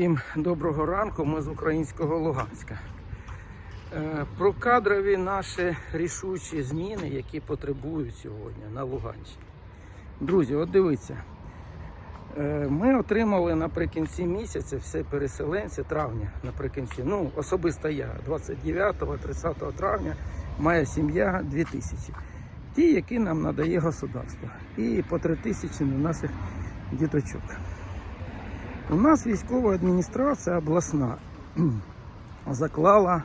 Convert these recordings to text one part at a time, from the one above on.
Всім доброго ранку, ми з українського Луганська. Е, Про кадрові наші рішучі зміни, які потребують сьогодні на Луганщині. Друзі, от дивіться. Е, Ми отримали наприкінці місяця все переселенці травня наприкінці. Ну, особисто я 29-30 травня, моя сім'я 2000. Ті, які нам надає государство. І по 3 тисячі на наших діточок. У нас військова адміністрація обласна заклала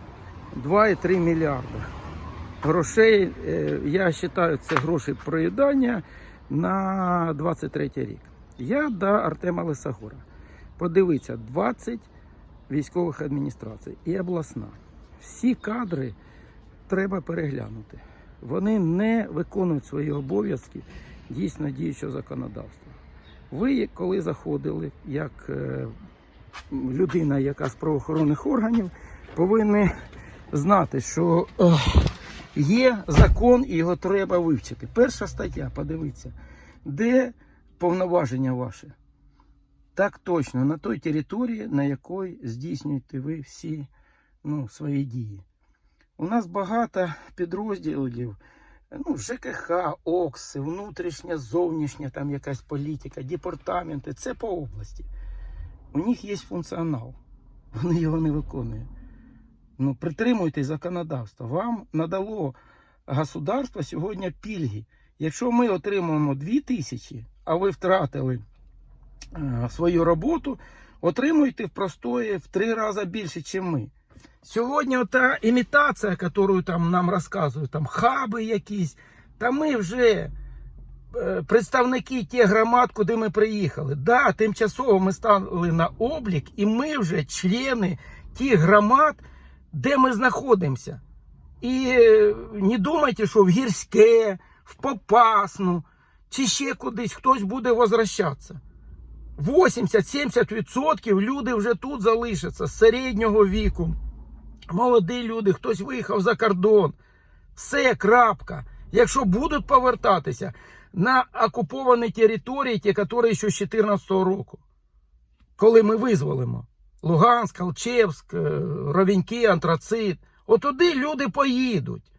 2,3 мільярда. Грошей, е, я вважаю, це гроші проїдання на 23 рік. Я до Артема Лисагора. Подивіться, 20 військових адміністрацій і обласна. Всі кадри треба переглянути. Вони не виконують свої обов'язки дійсно діючого законодавства. Ви, коли заходили, як е, людина, яка з правоохоронних органів, повинні знати, що е, є закон і його треба вивчити. Перша стаття, подивіться, де повноваження ваше? Так точно, на той території, на якій здійснюєте ви всі ну, свої дії. У нас багато підрозділів ну, ЖКХ, ОКС, внутрішня, зовнішня там якась політика, департаменти. Це по області. У них є функціонал. Вони його не виконують. Ну, притримуйтесь законодавства. Вам надало государство сьогодні пільги. Якщо ми отримуємо 2 тисячі, а ви втратили е, свою роботу, отримуйте в простої в три рази більше, ніж ми. Сьогодні ота імітація, яку там нам розказують, там хаби якісь, та ми вже е, представники тих громад, куди ми приїхали. Да, тимчасово ми стали на облік, і ми вже члени тих громад, де ми знаходимося. І е, не думайте, що в гірське, в Попасну чи ще кудись хтось буде возвращатися. 80-70% люди вже тут залишаться з середнього віку. Молоді люди, хтось виїхав за кордон. Все, крапка. Якщо будуть повертатися на окуповані території, ті, які ще з 2014 року, коли ми визволимо Луганськ, Алчевськ, е, Ровеньки, Антрацит, отуди люди поїдуть.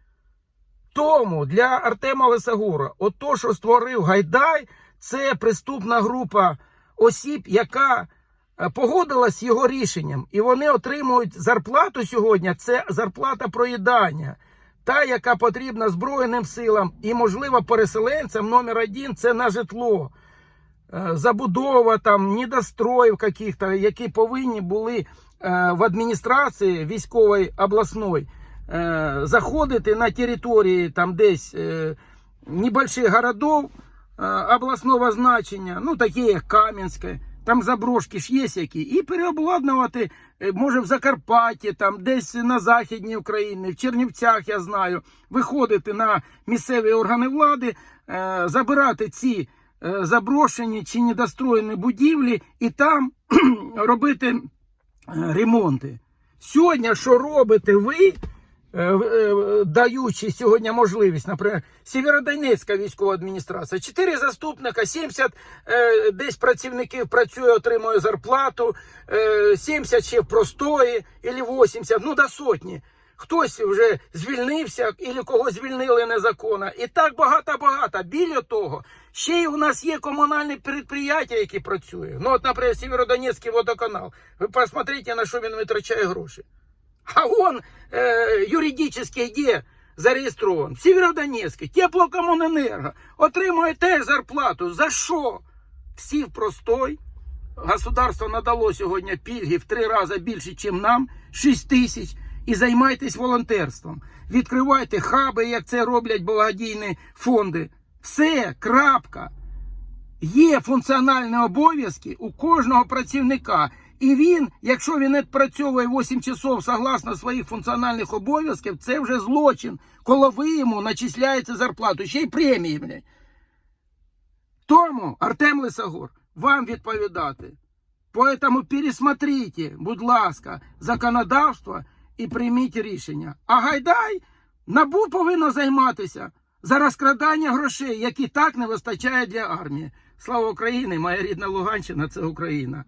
Тому для Артема Лисагура, ото, що створив Гайдай, це преступна група осіб, яка погодилась з його рішенням, і вони отримують зарплату сьогодні. Це зарплата проїдання, та, яка потрібна Збройним силам і, можливо, переселенцям номер один це на житло. Е, Забудова там недостроїв каких-то, які повинні були е, в адміністрації військової обласної е, заходити на території там десь е, небольших городов е, обласного значення, ну такі як Кам'янське, там заброшки ж є які, і переобладнувати, е, може в Закарпатті, там десь на Західній Україні, в Чернівцях, я знаю, виходити на місцеві органи влади, е, забирати ці е, заброшені чи недостроєні будівлі і там робити ремонти. Сьогодні, що робите ви, даючи сьогодні можливість, наприклад, Сєвєродонецька військова адміністрація, 4 заступника, 70 е, десь працівників працює, отримує зарплату, е, 70 ще в простої, або 80, ну до сотні. Хтось вже звільнився, або кого звільнили незаконно. І так багато-багато. Біля того, ще й у нас є комунальні підприємства, які працюють. Ну, от, наприклад, Сєвєродонецький водоканал. Ви посмотрите, на що він витрачає гроші. А он э, юридически где зареєстрований? Сєвєродонецький, теплокомуненерго. Отримує теж зарплату. За що? Всі в простой. Государство надало сьогодні пільги в три рази більше, ніж нам 6 тисяч. І займайтесь волонтерством. Відкривайте хаби, як це роблять благодійні фонди. Все, крапка. Є функціональні обов'язки у кожного працівника. І він, якщо він не працює 8 часов согласно своїх функціональних обов'язків, це вже злочин, коли ви йому начисляєте зарплату, ще й премії. Блядь. Тому, Артем Лисагор, вам відповідати. Поэтому пересмотрите, будь ласка, законодавство і прийміть рішення. А Гайдай набу повинно займатися за розкрадання грошей, які так не вистачає для армії. Слава Україні! Моя рідна Луганщина це Україна.